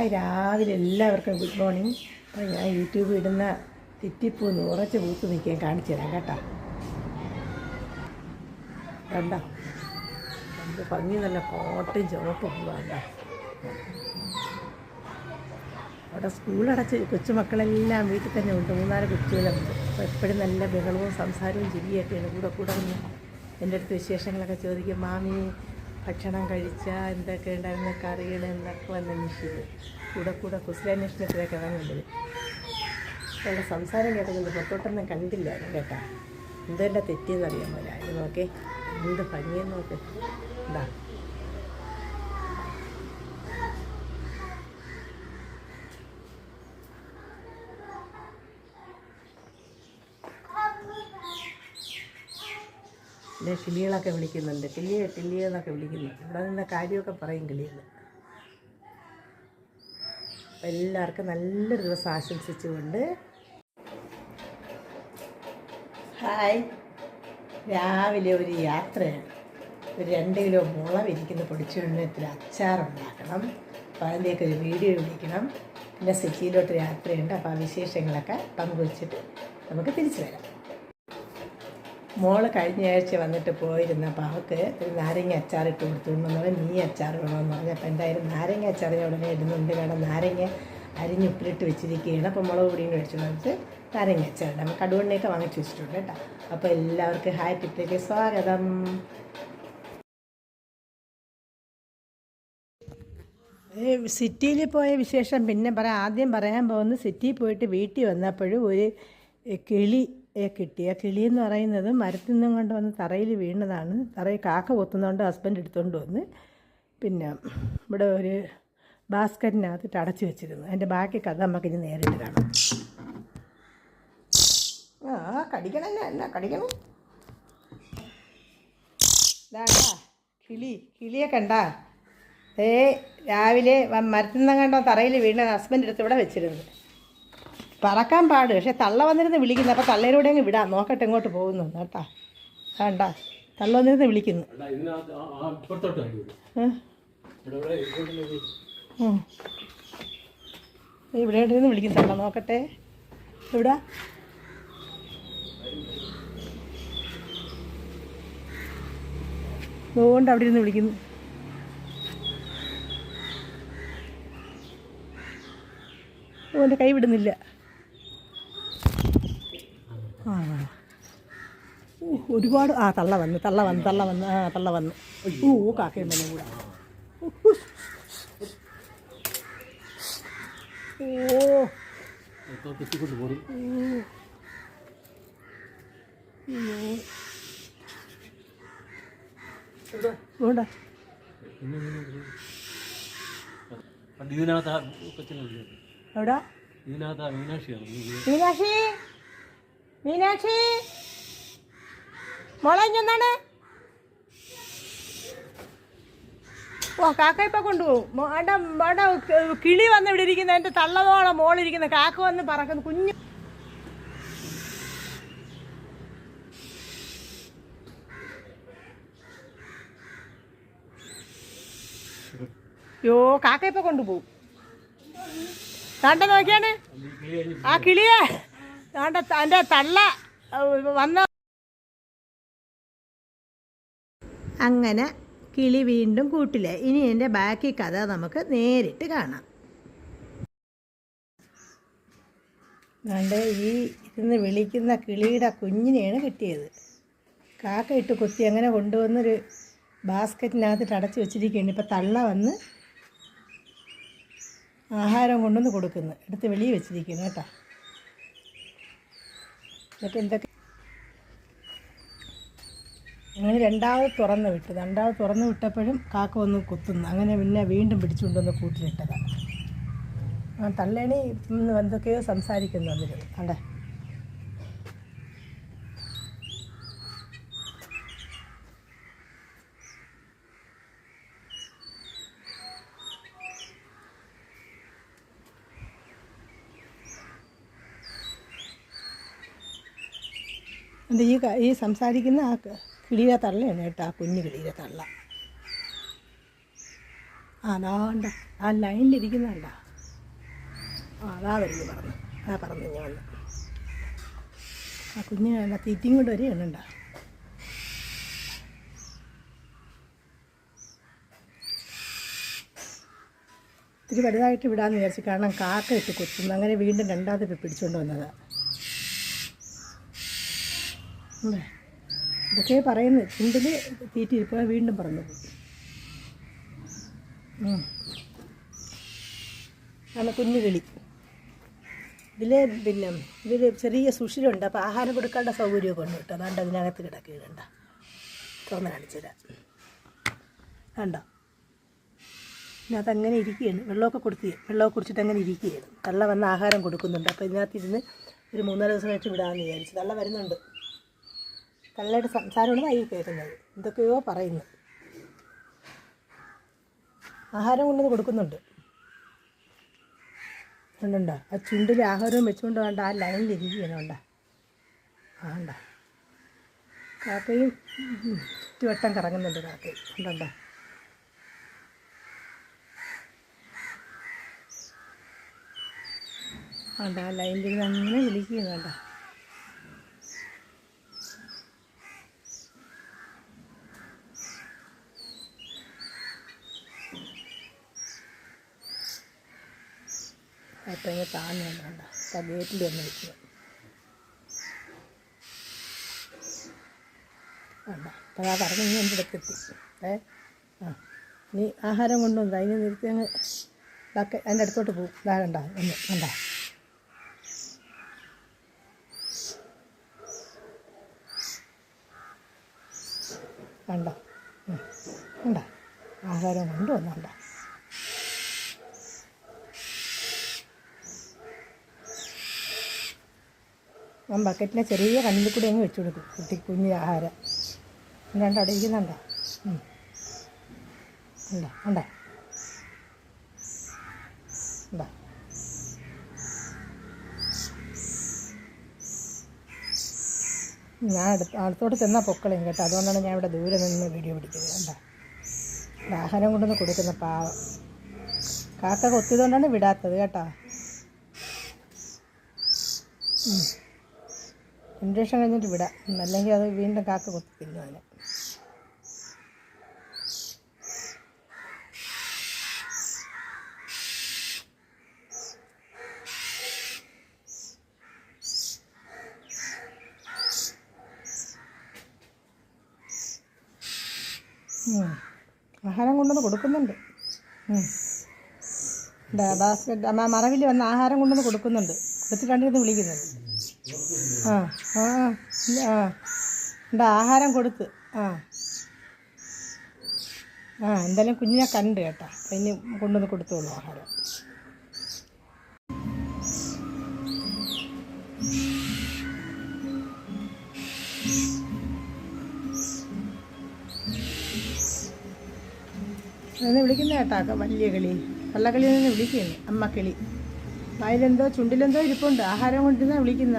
Hi രാവിലെ എല്ലാവർക്കും good morning. അപ്പോൾ ഞാൻ യൂട്യൂബ് ഇടുന്ന തിറ്റിപ്പൂ ഉറച്ച് പൂത്ത് നിൽക്കാൻ കാണിച്ചു തരാം കേട്ടോ. കണ്ടോ? നമുക്ക് ഭംഗി നല്ല കോട്ടയും ചുവപ്പ് പൂവാണ്ട അവിടെ സ്കൂളടച്ച് കൊച്ചുമക്കളെല്ലാം വീട്ടിൽ തന്നെ ഉണ്ട്. മൂന്നാൽ കൊച്ചുകളുണ്ട് അപ്പോൾ എപ്പോഴും നല്ല ബഹളവും സംസാരവും ചിരിയൊക്കെയാണ്. കൂടെ കൂടെ വന്ന് എന്റെ അടുത്ത് വിശേഷങ്ങളൊക്കെ ചോദിക്കും. മാമി ഭക്ഷണം കഴിച്ചാൽ എന്തൊക്കെ ഉണ്ടായിരുന്ന കറികൾ എന്നൊക്കെ വന്ന് അന്വേഷിച്ചത് കൂടെ കൂടെ കുശലാന്വേഷണത്തിലൊക്കെ വന്നത് എന്റെ സംസാരം കേട്ടത് പുറത്തോട്ടൊന്നും കണ്ടില്ലായിരുന്നു കേട്ടോ. എന്തെല്ലാം തെറ്റിയെന്നറിയാൻ പോലെ അത് നോക്കേ എന്ത് ഭംഗിയെന്ന് നോക്കേ. എന്താ പിന്നെ കിളികളൊക്കെ വിളിക്കുന്നുണ്ട്. കിളിയെ കിളിയെ എന്നൊക്കെ വിളിക്കുന്നു. ഇവിടെ നിന്ന് കാര്യമൊക്കെ പറയും കിളികൾ എല്ലാവർക്കും നല്ലൊരു ദിവസം ആശംസിച്ചുകൊണ്ട് ഹായ്. രാവിലെ ഒരു യാത്രയാണ്. ഒരു രണ്ട് കിലോ മുളം ഇരിക്കുന്ന പൊടിച്ചുണ്ണത്തിൽ അച്ചാറുണ്ടാക്കണം. അപ്പോൾ അതിന്റെയൊക്കെ ഒരു വീഡിയോ വിളിക്കണം. പിന്നെ സിറ്റിയിലോട്ട് യാത്രയുണ്ട്. അപ്പോൾ ആ വിശേഷങ്ങളൊക്കെ പങ്കുവച്ചിട്ട് നമുക്ക് തിരിച്ചു വരാം. മോൾ കഴിഞ്ഞ ആഴ്ച വന്നിട്ട് പോയിരുന്ന അപ്പോൾ അവൾക്ക് ഒരു നാരങ്ങ അച്ചാർ ഇട്ട് കൊടുത്തു. എന്നവൻ നീ അച്ചാർ വേണമെന്ന് പറഞ്ഞപ്പോൾ എന്തായാലും നാരങ്ങ അച്ചാർ ഞാൻ ഉടനെ ഇടുന്നുണ്ട്. കാരണം നാരങ്ങ അരിഞ്ഞ് ഉപ്പിലിട്ട് വെച്ചിരിക്കുകയാണ്. അപ്പോൾ മുളക് പൊടിയും മേടിച്ചു വന്നിട്ട് നാരങ്ങ അച്ചാർ നമ്മൾ കടുവണ്ണയൊക്കെ വാങ്ങിച്ചു വെച്ചിട്ടുണ്ട് കേട്ടോ. അപ്പോൾ എല്ലാവർക്കും ഹായ് ടിപ്പിലേക്ക് സ്വാഗതം. സിറ്റിയിൽ പോയ വിശേഷം പിന്നെ പറയാം. ആദ്യം പറയാൻ പോകുന്നത് സിറ്റിയിൽ പോയിട്ട് വീട്ടിൽ വന്നപ്പോഴും ഒരു കിളി കിട്ടി ആ കിളി എന്ന് പറയുന്നത് മരത്തിൽ നിന്നും കൊണ്ട് വന്ന് തറയിൽ വീണതാണ്. തറയിൽ കാക്ക കൊത്തുന്നതുകൊണ്ട് ഹസ്ബൻഡ് എടുത്തുകൊണ്ട് വന്ന് പിന്നെ ഇവിടെ ഒരു ബാസ്ക്കറ്റിനകത്തിട്ട് അടച്ചു വെച്ചിരുന്നു. അതിന്റെ ബാക്കി കഥ നമുക്ക് ഇനി നേരിട്ട് കാണാം. ആ കടിക്കണം എന്നാ കടിക്കണം? കിളി കിളിയെ കണ്ടാ. ഏ രാവിലെ മരത്തിൽ നിന്നും കണ്ടോ തറയിൽ വീണ ഹസ്ബൻഡ് എടുത്ത് ഇവിടെ വെച്ചിരുന്നു പറക്കാൻ പാട്. പക്ഷെ തള്ള വന്നിരുന്ന് വിളിക്കുന്നു. അപ്പോൾ തള്ളയിലൂടെ അങ്ങ് വിടാം. നോക്കട്ടെ ഇങ്ങോട്ട് പോകുന്നു കേട്ടാ. വേണ്ട. തള്ള വന്നിരുന്ന് വിളിക്കുന്നു? ഇവിടെ ഇരുന്ന് വിളിക്കുന്നു. തള്ള നോക്കട്ടെ. എവിടാ? അതുകൊണ്ട് അവിടെ ഇരുന്ന് വിളിക്കുന്നു. ഓന്റെ കൈ വിടുന്നില്ല. ആ ഒരുപാട് ആ തള്ള വന്ന് തള്ള വന്ന് തള്ള വന്ന് ആ തള്ള വന്ന്. ഓ കാക്കയും വന്നു കൂടെ. ഓ. വേണ്ട. ഇതിനകത്ത്. എവിടാ? ഇതിനകത്ത് മീനാക്ഷിയാണ്? മീനാക്ഷി? മീനാക്ഷി. മോളെ ഇഞ്ഞെന്താണ് ഓ കാക്ക ഇപ്പൊ കൊണ്ടുപോകും. അവിടെ കിളി വന്ന് ഇവിടെ ഇരിക്കുന്ന എന്റെ തള്ളതോളം മോളിരിക്കുന്ന കാക്ക വന്ന് പറക്കുന്നു കുഞ്ഞു. യോ കാക്ക ഇപ്പൊ കൊണ്ടുപോകും. താണ്ട നോക്കിയാണ്. ആ കിളിയെ. താണ്ട എന്റെ തള്ള വന്ന അങ്ങനെ കിളി വീണ്ടും കൂട്ടില്ല? ഇനി എന്റെ ബാക്കി കഥ നമുക്ക് നേരിട്ട് കാണാം. കണ്ട് ഈ ഇരുന്ന് വിളിക്കുന്ന കിളിയുടെ കുഞ്ഞിനെയാണ് കിട്ടിയത്. കാക്ക ഇട്ട് കുത്തി അങ്ങനെ കൊണ്ടുവന്നൊരു ബാസ്ക്കറ്റിനകത്തിട്ട് അടച്ചു വെച്ചിരിക്കുകയാണ്. ഇപ്പം തള്ള വന്ന് ആഹാരം കൊണ്ടുവന്ന് കൊടുക്കുന്നു. എടുത്ത് വെളിയിൽ വെച്ചിരിക്കുന്നു കേട്ടോ. എന്നിട്ട് എന്തൊക്കെ? അങ്ങനെ രണ്ടാമത് തുറന്ന് വിട്ടു രണ്ടാമത് തുറന്ന് വിട്ടപ്പോഴും കാക്ക ഒന്ന് കുത്തുന്നു. അങ്ങനെ പിന്നെ വീണ്ടും പിടിച്ചുകൊണ്ടുവന്ന് കൂട്ടിലിട്ടതാണ് തള്ളേണി എന്തൊക്കെയോ സംസാരിക്കുന്നു അതിൽ കണ്ടേ? എന്റെ ഈ ഈ സംസാരിക്കുന്ന ആ കിളിയുടെ തള്ളയാണ് കേട്ടോ ആ കുഞ്ഞു കിളിയുടെ തള്ള. അതാണ്ട ആ ലൈനിലിരിക്കുന്നതല്ല അതാ വരുന്നു പറഞ്ഞു. ആ പറഞ്ഞു ഞാൻ വന്നു. ആ കുഞ്ഞു തീറ്റിയും കൊണ്ട്. വരികയാണുണ്ടോ ഇത്തിരി വലുതായിട്ട് വിടാമെന്ന് വിചാരിച്ചു കാരണം കാക്ക ഇട്ട് കൊത്തുന്നു. അങ്ങനെ വീണ്ടും രണ്ടാമത് പിടിച്ചുകൊണ്ട് വന്നതാണ് ഉണ്ടേ ഇതൊക്കെ പറയുന്നത് ചുണ്ടിൽ തീറ്റി ഇപ്പോൾ വീണ്ടും പറഞ്ഞു. ആണ് കുഞ്ഞു കിളി ഇതിൽ പിന്നെ ഇതിൽ ചെറിയ സുഷിലുണ്ട് അപ്പോൾ ആഹാരം കൊടുക്കേണ്ട സൗകര്യമൊക്കെ ഉണ്ട് കേട്ടോ. അതാണ്ട് അതിനകത്ത് കിടക്കുകയുണ്ട തുറന്ന് കാണിച്ചുതരാം കണ്ടോ? ഇതിനകത്ത് അങ്ങനെ ഇരിക്കുകയാണ്. വെള്ളമൊക്കെ കൊടുക്കുക വെള്ളമൊക്കെ കുടിച്ചിട്ട് അങ്ങനെ ഇരിക്കുകയാണ്. കള്ള വന്ന് ആഹാരം കൊടുക്കുന്നുണ്ട്. അപ്പോൾ ഇതിനകത്ത് ഇരുന്ന് ഒരു മൂന്നാൽ ദിവസം കഴിച്ച് വിടാമെന്ന് വിചാരിച്ചു. കള്ള വരുന്നുണ്ട്. തള്ളയുടെ സംസാരമാണ് വൈകി കേൾക്കുന്നത്. എന്തൊക്കെയോ പറയുന്നു. ആഹാരം കൊണ്ടുവന്ന് കൊടുക്കുന്നുണ്ട്. ഉണ്ടോ ആ ചുണ്ടിൽ ആഹാരവും വെച്ചുകൊണ്ട് വേണ്ട ആ ലൈനിൽ ഇരിക്കുകയാണ് വേണ്ട. ആണ്ട കാക്കയും ചുറ്റുവട്ടം കറങ്ങുന്നുണ്ട് കാക്കയും. ഉണ്ടോ വേണ്ട ആ ലൈനിൽ അങ്ങനെ വിളിക്കുകയാണ് വേണ്ട. അപ്പം ഇങ്ങനെ വന്നിട്ടുണ്ട് ആ ഗേറ്റിൽ വന്ന് നിൽക്കുക വേണ്ട. അപ്പോൾ ആ പറഞ്ഞ് ഇനി എന്റെ അടുത്തെത്തി ഏ? ആ. നീ ആഹാരം കൊണ്ടുവന്നു. അതിന് നിർത്തി അങ്ങ് ഇതാക്കെ അതിന്റെ അടുത്തോട്ട് പോകും. ഇതാ കണ്ട? ഒന്ന് കണ്ട? കണ്ടോ? കണ്ട? ആഹാരം കൊണ്ടുവന്നുണ്ട. ഞാൻ ബക്കറ്റിനെ ചെറിയ കണ്ണിൽ കൂടി അങ്ങ് വെച്ചു കൊടുക്കും കുട്ടി കുഞ്ഞ് ആഹാരം. രണ്ട് അവിടെ ഉണ്ടോ ഉണ്ടോ ഞാൻ അടുത്ത് അടുത്തോട്ട് ചെന്നാൽ പൊക്കളയും കേട്ടോ. അതുകൊണ്ടാണ് ഞാൻ ഇവിടെ ദൂരെ നിന്ന് വീഡിയോ പിടിക്കുന്നത് കണ്ടോ? ദാഹനം കൊണ്ടൊന്ന് കൊടുക്കുന്ന പാവം. കാക്ക കൊത്തിയതുകൊണ്ടാണ് വിടാത്തത് കേട്ടോ. ഇൻഡക്ഷൻ കഴിഞ്ഞിട്ട് വിടാം. അല്ലെങ്കിൽ അത് വീണ്ടും കാക്ക കൊത്തി തിന്നു അതിനെ ആഹാരം കൊണ്ടുവന്ന് കൊടുക്കുന്നുണ്ട്. ബാസ്കറ്റ് മറവിൽ വന്ന് ആഹാരം കൊണ്ടുവന്ന് കൊടുക്കുന്നുണ്ട്. കൊടുത്തിട്ടാണ് ഇരുന്ന് വിളിക്കുന്നത്. ആ ആ ആഹാരം കൊടുത്ത് ആ. ആ എന്തായാലും കുഞ്ഞിനെ കണ്ട് കേട്ടോ. അപ്പം ഇനി കൊണ്ടുവന്ന് കൊടുത്തോളൂ ആഹാരം. നിന്ന് വിളിക്കുന്ന കേട്ടാക്ക വലിയ കിളി. വള്ളക്കിളിയിൽ നിന്ന് വിളിക്കുന്നു അമ്മക്കിളി. കിളി വായിലെന്തോ ചുണ്ടിലെന്തോ ഇരിപ്പുണ്ട്. ആഹാരം കൊണ്ടിരുന്നാ വിളിക്കുന്ന.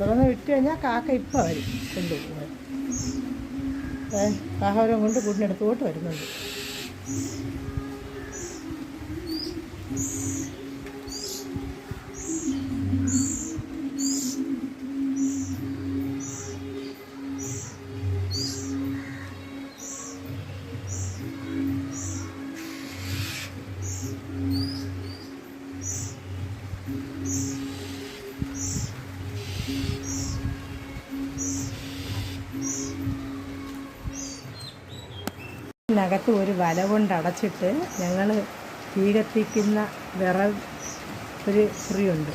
തുറന്ന് വിട്ട് കഴിഞ്ഞാൽ കാക്ക ഇപ്പം വരും. കൊണ്ടുപോകുന്നത് ആഹാരം കൊണ്ട് കൂടിനടുത്തോട്ട് വരുന്നുണ്ട്. ഇതിനകത്ത് ഒരു വല കൊണ്ട് അടച്ചിട്ട് ഞങ്ങൾ തീ കത്തിക്കുന്ന വിറവ് ഒരു കുറിയുണ്ട്.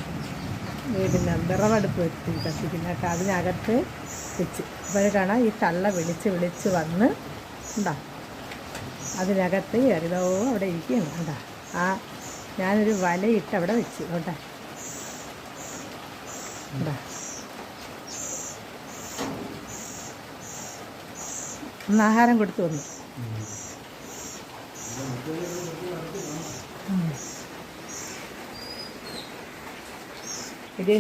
പിന്നെ വിറവടുപ്പ് വെച്ച് കത്തിക്കുന്ന കേട്ടോ അതിനകത്ത് വെച്ച്. അപ്പോൾ കാണാം ഈ തള്ള വിളിച്ച് വിളിച്ച് വന്ന് ഉണ്ടാ? അതിനകത്ത് എറിതോ അവിടെ ഇരിക്കുകയാണ്. ഉണ്ടാ? ആ ഞാനൊരു വലയിട്ട് അവിടെ വെച്ച്. ഉണ്ടാ? ഒന്ന് ആഹാരം കൊടുത്തു വന്നു. ഇത്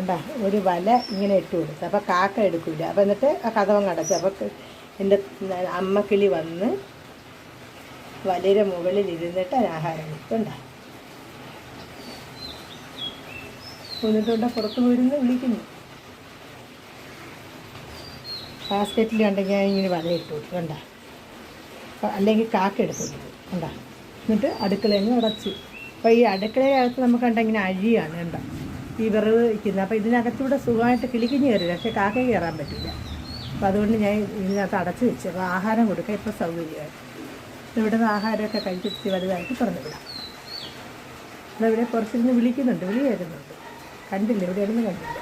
എന്താ ഒരു വല ഇങ്ങനെ ഇട്ട് കൊടുത്തു. അപ്പോൾ കാക്ക എടുക്കില്ല അപ്പോൾ എന്നിട്ട് ആ കഥവം അടച്ചു അപ്പോൾ എന്റെ അമ്മക്കിളി വന്ന് വലയുടെ മുകളിൽ ഇരുന്നിട്ട് അതിന് ആഹാരം കൊടുത്തുണ്ട എന്നിട്ടുണ്ട് പുറത്ത് പോയിരുന്ന് വിളിക്കുന്നു. ബാസ്ക്കറ്റിൽ കണ്ടെങ്കിൽ ഞാൻ ഇങ്ങനെ വല ഇട്ട് കൊടുത്തു കണ്ട? അല്ലെങ്കിൽ കാക്ക എടുത്തു കൊടുത്തു കണ്ട? എന്നിട്ട് അടുക്കളയിൽ അടച്ചു. അപ്പോൾ ഈ അടുക്കളയകത്ത് നമുക്ക് കണ്ട ഇങ്ങനെ അഴിയാണ് കണ്ട? ഈ വിറവ് വയ്ക്കുന്നത് അപ്പോൾ ഇതിനകത്തൂടെ സുഖമായിട്ട് കിളിക്കിഞ്ഞ് കയറില്ല പക്ഷേ കാക്ക കയറാൻ പറ്റില്ല. അപ്പോൾ അതുകൊണ്ട് ഞാൻ ഇതിനകത്ത് അടച്ചു വെച്ചു. അപ്പോൾ ആഹാരം കൊടുക്കുക ഇപ്പോൾ സൗകര്യമായി. ഇവിടെ നിന്ന് ആഹാരമൊക്കെ കഴിച്ചിട്ട് വലുതായിട്ട് തുറന്നു വിടാം അതവിടെ കുറച്ചിരുന്ന് വിളിക്കുന്നുണ്ട്. വിളി വരുന്നുണ്ട് കണ്ടില്ല. ഇവിടെ ഇരുന്ന് കണ്ടില്ല.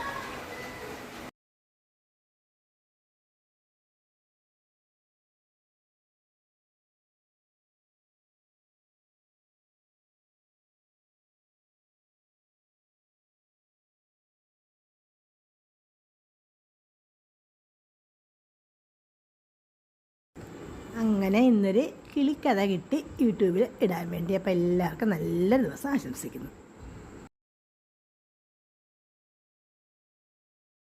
അങ്ങനെ ഇന്നൊരു കിളിക്കഥ കിട്ടി യൂട്യൂബിൽ ഇടാൻ വേണ്ടി. അപ്പോൾ എല്ലാവർക്കും നല്ല ദിവസം ആശംസിക്കുന്നു.